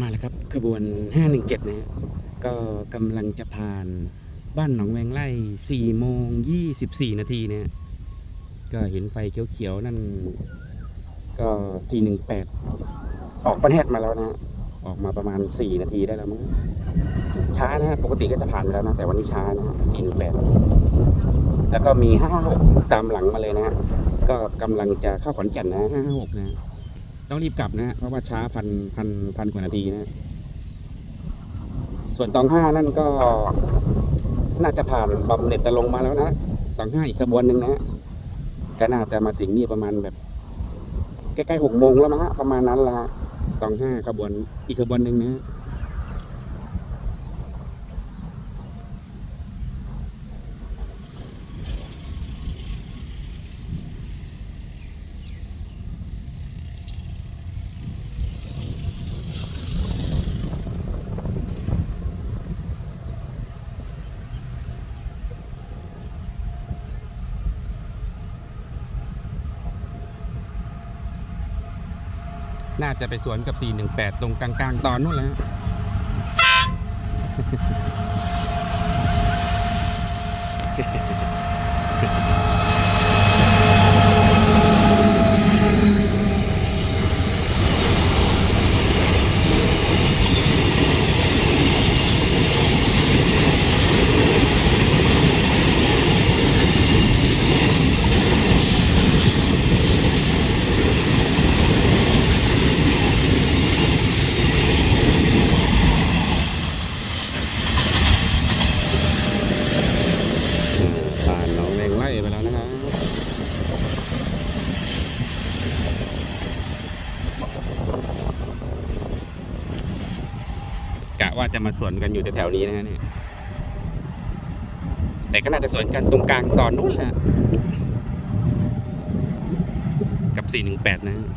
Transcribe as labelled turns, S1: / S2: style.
S1: มาแล้วครับขบวน 517 นะฮะก็กำลังจะผ่านบ้านหนองแวงไล่4โมง 24 นาทีนะฮะก็เห็นไฟเขียวๆ นั่น ก็ 418 ออกประเทศมาแล้วนะฮะออกมาประมาณ 4 นาทีได้แล้วมั้งช้านะฮะปกติก็จะผ่านไปแล้วนะ แต่วันนี้ช้านะฮะ418 แล้วก็มี 556 ตามหลังมาเลยนะฮะก็กำลังจะเข้าขอนแก่นนะ 556 นะ ต้องรีบกลับนะเพราะว่าช้าพันพันพันกว่านาทีนะ ส่วนตองห้านั่นก็ น่าจะผ่านบำเหน็จตะลงมาแล้วนะตองห้าอีกขบวนหนึ่งนะก็น่าจะมาถึงนี่ประมาณแบบใกล้ๆหกโมงแล้วมั้งฮะประมาณนั้นละตองห้าขบวนอีกขบวนหนึ่งนะ น่าจะไปสวนกับ 418 ตรงกลางๆ ตอนนู้นแหละฮะ ผ่านหนองแวงไล่ไปแล้ว นะครับกะว่าจะมาสวนกันอยู่แถวๆนี้นะฮะเนี่ยแต่ก็น่าจะสวนกันตรงกลางตอนนู้นแหละกับ 418 นะฮะ